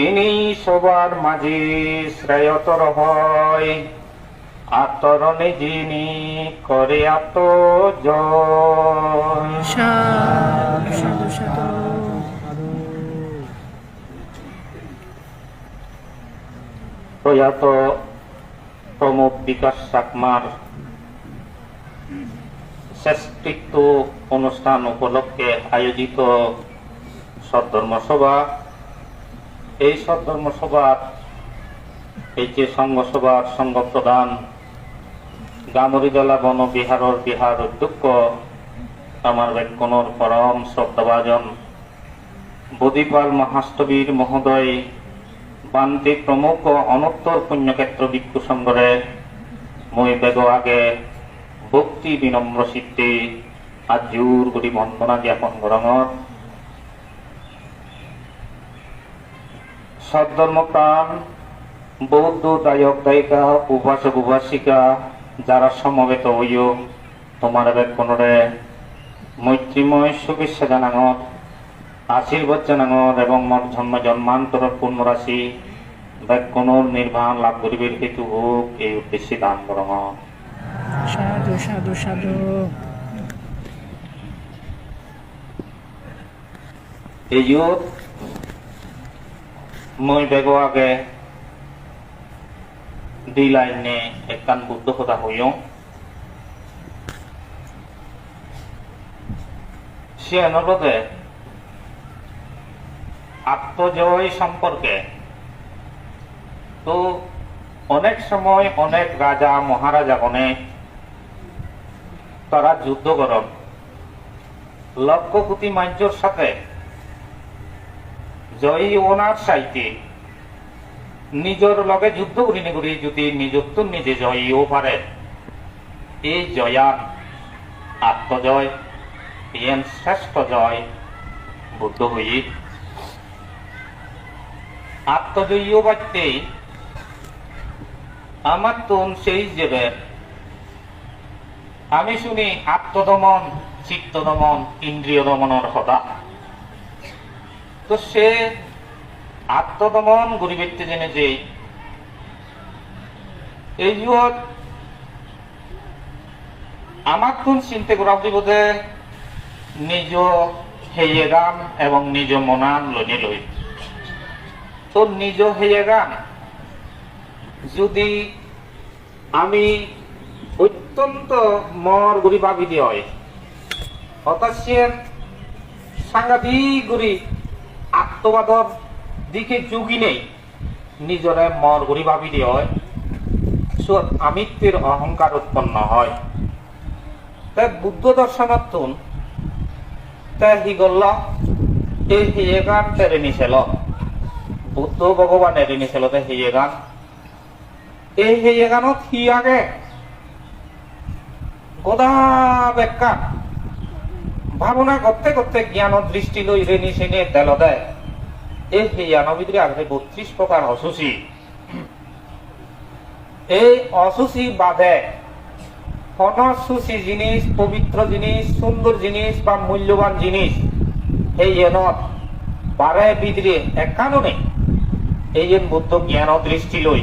তিনি সবার মাঝে শ্রেয়তর হয়। আত্মরণে যিনি করে সাধু প্রয়াত প্রমোদ বিকাশ চাকমার শ্রেষ্ঠিত্ব অনুষ্ঠান উপলক্ষে আয়োজিত সদ্ধর্ম সভা এই সদ্ধর্ম সভার, এই যে সংঘ সভার সংঘ প্রধান গামরিদলা বন বিহারর বিহার অধ্যক্ষ আমার বেক্ষণর পরম শ্রদ্ধাভাজন বোধিপাল মহাষ্টবীর মহোদয়, বান্তি প্রমুখ অনত্তর পুণ্যক্ষেত্র ভিক্ষু সংঘরে মই বেগ আগে ভক্তি বিনম্র সিদ্ধি আজুর গুলি বন্দনা জ্ঞাপন গরঙর সদ্ধর্ম প্রাণ বৌদ্ধ দায়ক দায়িকা উপাসক উপাসিকা যারা সমবেত হইও তোমার বেক্ষণরে মৈত্রীময় শুভেচ্ছা জানাঙর আশীর্বাদ জানাঙর এবং মর জন্ম জন্মান্তর পূর্ণরাশি বেক্ষণর নির্বাণ লাভ করিবের হেতু হোক এই উদ্দেশ্যে দান করঙর সাধু সাধু সাধু। এই যুগ মই বেগ আগে দুই লাইনে একখান বুদ্ধ কথা হইও সে অনুরোধে আত্মজয় সম্পর্কে তো অনেক সময় অনেক রাজা মহারাজা গণে তারা যুদ্ধ করন লক্ষ কোটি মাঞ্চর সাথে জয়ী ওনার সাইতে। নিজের লগে যুদ্ধ করি করি, যদি নিজত্ব নিজে জয়ীও পারে। এই জয়ান, আত্মজয় ইয়েন শ্রেষ্ঠ জয়, বুদ্ধ হই। আত্মজয়ীও বাড়তে আমার তো সেই যাবে আমি শুনি আত্মদমন চিত্ত দমন ইন্দ্রিয় দমনের কথা তো সে আত্মদমন গরিবেত্তে জেনে যে, এই যুগত আমার কোন চিন্তা করা যে নিজ হেয়ে গান এবং নিজ মনান লনি লই তো নিজ হেয়ে গান, যদি আমি অত্যন্ত মর দিয়ে হয় সে সাংঘাতিক গুড়ি আত্মবাদর দিকে যুগি নেই। নিজরে মর গুড়ি ভাবি দিয়ে হয়। সুত আমিত্বের অহংকার উৎপন্ন হয়। তাই বুদ্ধ দর্শনার্থন তাই হি গল্ল এই হিয়ে গান তেরে নিছেল বুদ্ধ ভগবানের নিছেল তাই হিয়ে গান। এই হিয়ে গানত হি আগে। গদা বেকা ভাবনা করতে করতে জ্ঞান দৃষ্টি লই রেনি সেনে তেল দেয়। এই ভিতরে আছে বত্রিশ প্রকার অসুচি এই অসুচি বাদে অনসুচি জিনিস, পবিত্র জিনিস, সুন্দর জিনিস বা মূল্যবান জিনিস, এই এনত বারে বিদরে এক কারণে এই যে বুদ্ধ জ্ঞান দৃষ্টি লই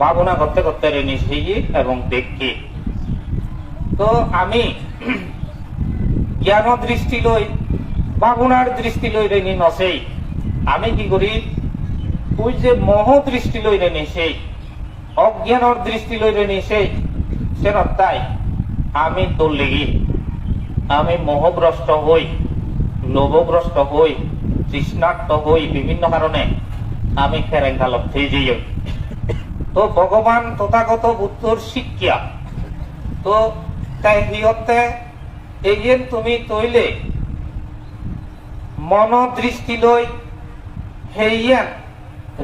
ভাবনা করতে করতে রেনি সেই এবং দেখি। তো আমি জ্ঞান দৃষ্টি লই, ভাবনার দৃষ্টি লই রেনি নসেই। আমি কি করি? ওই যে মোহ দৃষ্টি লই রেনি সেই, অজ্ঞানর দৃষ্টি লই রেনি সেই, সে তাই, আমি তোর লেগি আমি মোহগ্রস্ত হই লোভগ্রস্ত হই তৃষ্ণার্ত হই, বিভিন্ন কারণে আমি ফেরেঙ্গা লক্ষে যাই। তো ভগবান তথাগত বুদ্ধর শিক্ষা। তো তাই সিহঁতে এই যে তুমি তৈলে মন দৃষ্টি দৃষ্টিলৈ সেয়ান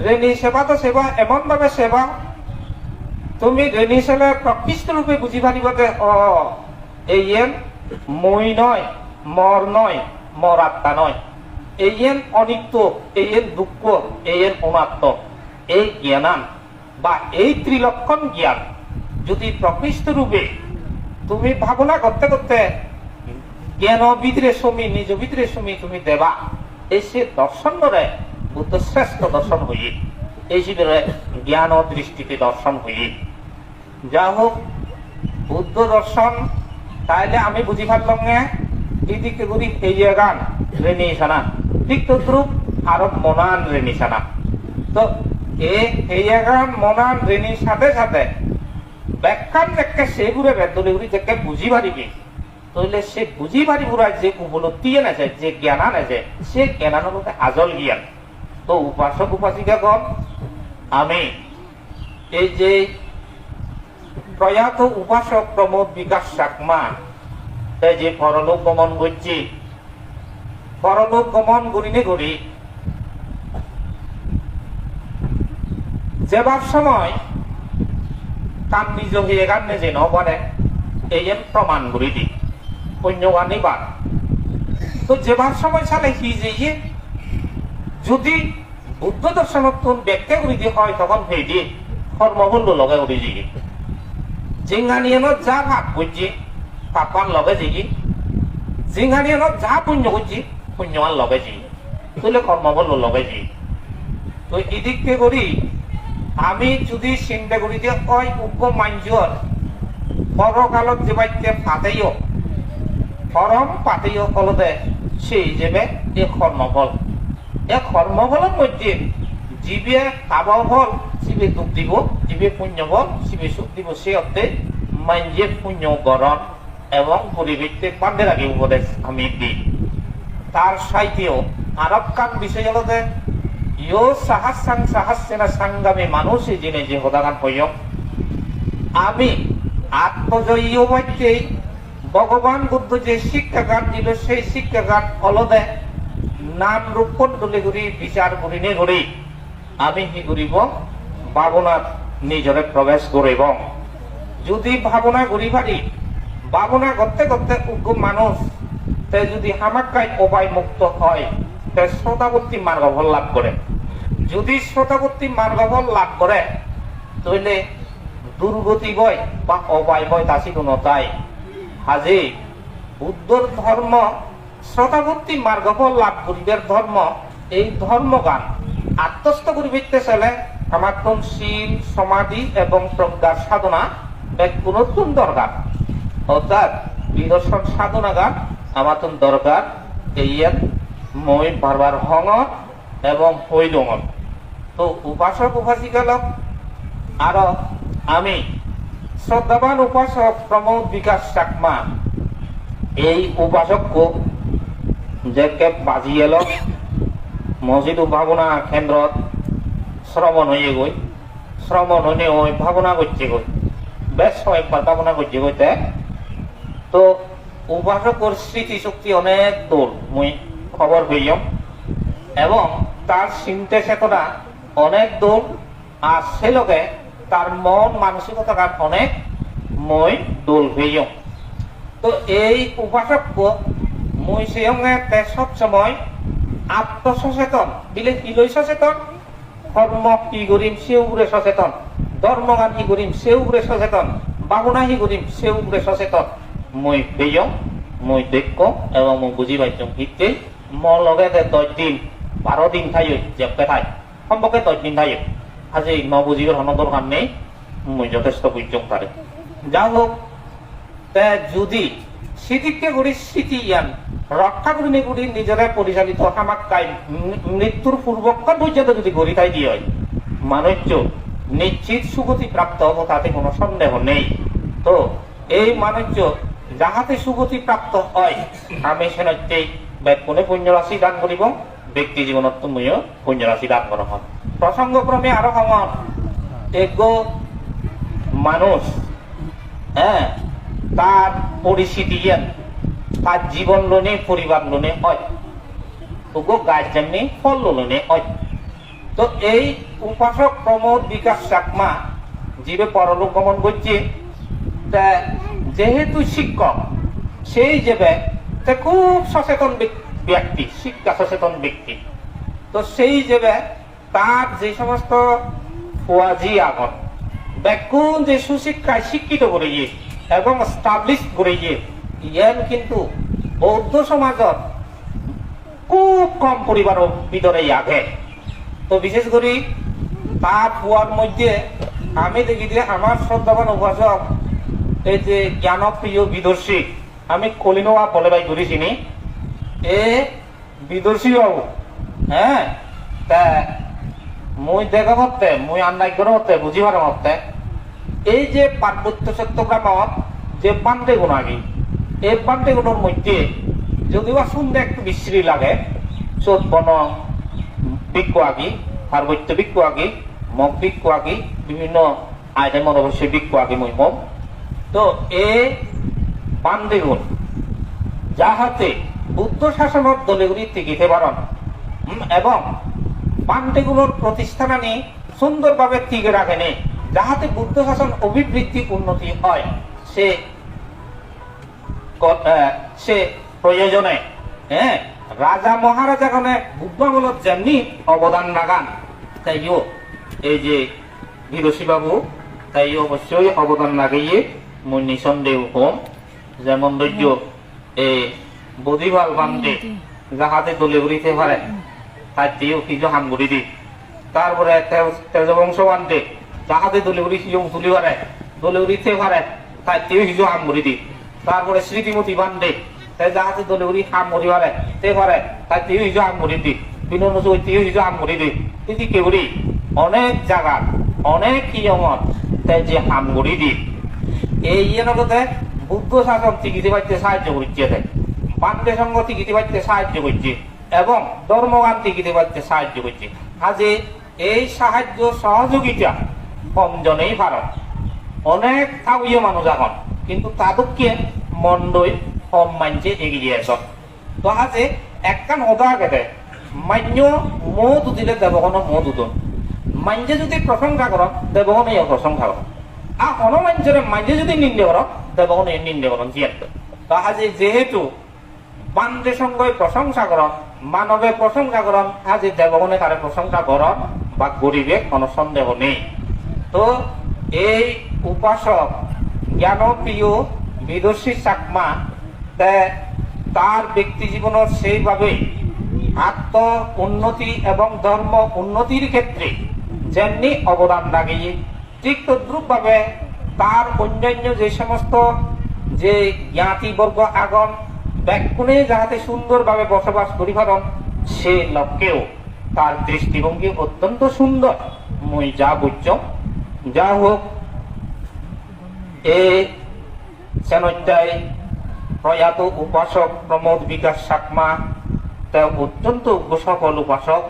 রেনি সেবা তো সেবা এমন ভাবে সেবা তুমি রেনি সেলে প্রকৃষ্ট রূপে বুঝি পারিব যে, অ এই এন মই নয় মর নয় মর আত্মা নয়। এই এন অনিত্য এই এন দুঃখ এই এন অনাত্ম। এই জ্ঞানান বা এই ত্রিলক্ষণ জ্ঞান যদি প্রকৃষ্ট রূপে তুমি ভাবনা করতে করতে জ্ঞান ভিতরে সমী নিজ ভিতরে সমী তুমি দেবা, এই সে দর্শন ধরে বুদ্ধ শ্রেষ্ঠ দর্শন হইয়ে, এই শিবিরে জ্ঞান ও দৃষ্টিতে দর্শন হইয়ে। যা হোক বুদ্ধ দর্শন, তাইলে আমি বুঝি পারলাম এদিকে গুলি এই গান রেনি সানা। ঠিক তদ্রুপ আরব মনান রেনি সানা। তো এই গান, মনান রেনির সাথে সাথে ব্যাখ্যান দেখে সেগুলো বেদলিগুলি দেখে বুঝি পারিবি তাহলে সে বুঝি পারিব যে উপলব্ধি এনেছে যে জ্ঞান আনেছে, সে জ্ঞান হতে আজল জ্ঞান। তো উপাসক উপাসিকা গণ আমি এই যে প্রয়াত উপাসক প্রমোদ বিকাশ চাকমা এই যে পরলোক গমন করছি পরলোক গমন করিনে করি। যেবার সময় তার নিজ হয়ে গান নিজে ন পারে এই প্রমাণ করি দি বাদ তো যেবার সময় চালে কি যে ইয়ে, যদি বুদ্ধ দর্শনত্বন ব্যাখ্যা করি দিয়ে হয়, তখন সেই দিয়ে কর্মবন্ধ লগে যে জিংহানিয়ানত যা ভাগ করছি পাপান লগে যে জিংহানিয়ানত যা পুণ্য করছি পুণ্যমান লগে যে তাহলে কর্মবন্ধ লগে যে তো এদিককে করি, আমি যদি চিন্তা করি যে ওই উগ্র মাঞ্জর পরকালত যে বাক্যে ফাতেইও পরম পাতেইও ফলতে সেই হিসেবে এই কর্মফল। এই কর্মফলের মধ্যে জীবে কাবা ফল শিবে দুঃখ দিব, জীবে পুণ্য ফল শিবে সুখ দিব, সে অর্থে মাঞ্জে পুণ্য গরণ এবং পরিবৃত্তির পান্ডের আগে উপদেশ আমি দিই। তার সাইতেও আরব কান বিষয় হলো যে ইয়ো সাহাসাং সাহাসেনা সাঙ্গামে মানুষ জেনে যে হদাগান হইয় আমি আত্মজয়ী মধ্যেই ভগবান বুদ্ধ যে শিক্ষাগান দিল, সেই শিক্ষাগান ফলদে নাম রূপন তুলে করি বিচার করিনে করি আমি কি করিব ভাবনাত নিজরে প্রবেশ করিব যদি ভাবনা করি পারি ভাবনা করতে করতে উগ্র মানুষ তে যদি হামাক্কায় উপায় মুক্ত হয়, তে শ্রোতাবর্তী মার্গফল লাভ করে যদি শ্রোতাবর্তী মার্গফল লাভ করে তাহলে দুর্গতি বয় বা অপায় বয় তাসি কোনো তাই হাজি বুদ্ধর ধর্ম শ্রোতাবর্তী মার্গফল লাভ করিবার ধর্ম, এই ধর্মগান আত্মস্থ করিবিতে চলে। কোন শীল, সমাধি এবং প্রজ্ঞার সাধনা, এক নতুন দরকার অর্থাৎ বিদর্শন সাধনা গান আমার তো দরকার এই এক মই বারবার হঙ এবং দঙ তো উপাসক উপাসিকালক আর আমি, শ্রদ্ধাবান উপাসক প্রমোদ বিকাশ চাকমা, এই উপাসককে যেকে বাজি এলো মসজিদ ভাবনা কেন্দ্রত শ্রমণ হয়ে গই শ্রমণ হয়ে ওই ভাবনা করছে গই বেশ কয়েকবার ভাবনা করছে গইতে তো উপাসকর স্মৃতি শক্তি অনেক দূর মুই খবর পেলাম এবং তার চিন্তা চেতনা অনেক দূর আর সে লগে তার মন মানসিকতা অনেক মই দোল পেলাম তো এই উপাসক মই সেয়ঙে তে সব সময় আত্মসচেতন। বিলে কি লই সচেতন? কর্ম কি করিম সে উপরে সচেতন। ধর্মগান কি করিম সে সচেতন। বাবুনা কি করিম সে সচেতন। মই পেয়ম মই দেখ এবং মই বুঝি পাইছম ইতে মোৰ লগে যে দহ দিন বাৰ দিন ঠাই জেপকে ঠাই সম্পৰ্কে দহ দিন ঠাই আজি ন বুজিবৰ সনদৰ কাৰণে মই যথেষ্ট বুঝম তারে যা হোক যদি স্মৃতিকে করি স্মৃতি ইয়ান রক্ষা করি নেগুড়ি নিজেরা পরিচালিত হামাক্কাই মৃত্যুর পূর্বক্ষণ পর্যন্ত যদি গড়ি তাই দিয়ে হয় মানুষ নিশ্চিত সুগতি প্রাপ্ত হব তাতে কোনো সন্দেহ নেই। তো এই মানুষ যাহাতে সুগতি প্রাপ্ত হয়, আমি সেনতেই কোনে পুণ্য রাশি দান করিব, ব্যক্তি জীবনত ময়ও পুণ্য রাশি দান করা হয়। প্রসঙ্গক্রমে আরও সমান এগো মানুষ হ্যাঁ তার পরিস্থিতি তার জীবন লোনে, পরিবার লোনে হয়। ওগো গার্জেন নেই ফল লোনে হয়। তো এই উপাসক প্রমোদ বিকাশ চাকমা জীবে পরলোক গমন করছে যেহেতু শিক্ষক, সেই যাবে তা খুব সচেতন ব্যক- ব্যক্তি, শিক্ষা সচেতন ব্যক্তি। তো সেই যাবে তার যে সমস্ত ফুয়াজি আগন ব্যাকুণ যে সুশিক্ষায় শিক্ষিত করে গিয়ে এবং স্টাবলিশ করে গিয়ে ইয়ান কিন্তু বৌদ্ধ সমাজত খুব কম পরিবার ভিতরে আগে তো বিশেষ করে তার ফুয়ার মধ্যে আমি দেখি যে আমার শ্রদ্ধাবান উপাসক এই যে জ্ঞানপ্রিয় বিদর্শী আমি কলিনোয়া বলে বাই করেছিনি এ বিদর্শী বাবু হ্যাঁ তা মুই দেখা মতে, মুই আন্দাজ করে মতে বুঝিবার মতে, এই যে পার্বত্য চট্টগ্রামত যে পান্ডে গুণাগি এই পান্ডে গুণের মধ্যে যদিও শুনতে একটু বিশ্রী লাগে চোদ্দ বন বিজ্ঞ আগি পার্বত্য বিজ্ঞ আগি মগ বিজ্ঞ আগি বিভিন্ন আইটেমত অবশ্যই বিজ্ঞ আগি মই মম তো এ পান্ডে গুণ যাহাতে বুদ্ধ শাসনত দলেগুলি টিকিতে পারন এবং পান্ডেগুলোর প্রতিষ্ঠানানি সুন্দরভাবে টিকে রাখেনি যাহাতে বুদ্ধ শাসন অভিবৃদ্ধি উন্নতি হয় সে সে প্রয়োজনে হ্যাঁ রাজা মহারাজাগণে বুদ্ধমূলত যেমনি অবদান লাগান তাইও এই যে বিরসী বাবু তাই অবশ্যই অবদান লাগাইয়ে মই নিঃসন্দেহ হম। যেমন ধৈর্য এই বদিভাল বান্ধে যাহাতে দলে উড়িতে পারে, তার দিয়েও কিছু হাম করে দি। তারপরে তেজ- তেজ বংশ বান্ধে যাহাতে দলে উড়ি কিছু তুলি পারে, দলে উড়িতে পারে, তার দিয়েও কিছু হাম দি। তারপরে স্মৃতিমতি বান্ধে। তাই যাহাতে দলে উড়ি হাম করি পারে তে পারে তার দিয়েও কিছু হাম করে দি। বিনোদ চৈতিও কিছু হাম করে দি। কিন্তু কেউরি অনেক জায়গা অনেক নিয়মত তাই যে হাম করে দি। এই ইয়েনগতে বুদ্ধ শাসন টিকিতে পাইতে সাহায্য করছে দেয় পাণ্ডে সঙ্গ টিকিতে পাইতে সাহায্য করছে এবং ধর্মগান টিকিতে পাইতে সাহায্য করছে কাজে এই সাহায্য সহযোগিতা কমজনেই ভারত। অনেক থাকুয়ে মানুষ এখন। কিন্তু তাদেরকে মন্ডই কম মানছে এগিয়ে আস তো আজে একখান ওদা কেটে মান্য মো দুদিলে দেবগণ মো দুদন মাঞ্জে যদি প্রশংসা কর দেবগণ এই প্রশংসা কর আর হনুমাঞ্চরে মাঝে যদি নিন্দে করো দেবগণ এই নিন্দে করন জিয়াত তাহাজে যেহেতু বান্ধে সঙ্গে প্রশংসা করন মানবে প্রশংসা করন আজি দেবগণে তারে প্রশংসা করন বা গরিবে কোনো সন্দেহ নেই। তো এই উপাসক জ্ঞানপ্রিয় বিদর্শী চাকমা তার ব্যক্তি জীবনের সেইভাবে আত্ম উন্নতি এবং ধর্ম উন্নতির ক্ষেত্রে যেমনি অবদান লাগিয়ে ঠিক তদ্রুপভাবে তার অন্যান্য যে সমস্ত যে জ্ঞাতিবর্গ আগম ব্যাকুণে যাহাতে সুন্দরভাবে বসবাস করি পারন সে লক্ষ্যেও তার দৃষ্টিভঙ্গি অত্যন্ত সুন্দর। মই যা বুঝছ, যা হোক এ সেনটাই প্রয়াত উপাসক প্রমোদ বিকাশ সাকমা তা অত্যন্ত সফল উপাসক,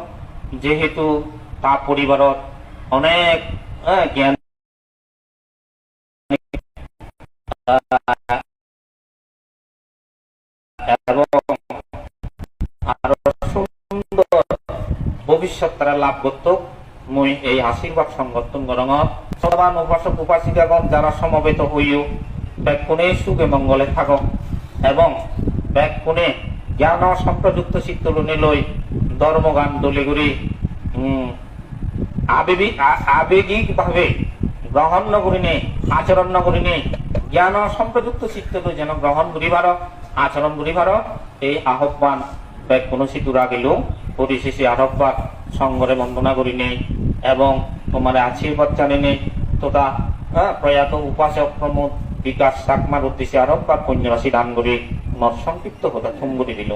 যেহেতু তার পরিবারত অনেক জ্ঞান এবং আরও সুন্দর ভবিষ্যৎ তারা লাভ করত মই এই আশীর্বাদ সংগঠন গরঙত সর্বান উপাসক উপাসিকাগণ যারা সমবেত হইও ব্যাকুণে সুখে মঙ্গলে থাকক এবং ব্যাকুণে জ্ঞান সম্প্রযুক্ত চিত্তলনে লই ধর্মগান দলিগুড়ি আবেগিক আবেগিক ভাবে গ্রহণ নকরি নেই আচরণ নকরি নেই জ্ঞান সম্প্রযুক্ত চিত্তলৈ যেন গ্রহণ করিবার আচরণ করিবার এই আহ্বান ব্যাগ কোনো সিতুরা গেল পরিশেষে আহ্বান সঙ্গরে বন্দনা করি নেই এবং তোমার আশীর্বাদ জানি নেই তথা প্রয়াত উপাসক প্রমোদ বিকাশ চাকমার উদ্দেশ্যে আহ্বান পুণ্যরাশি দান করে সংক্ষিপ্ত কথা থুম করে দিল।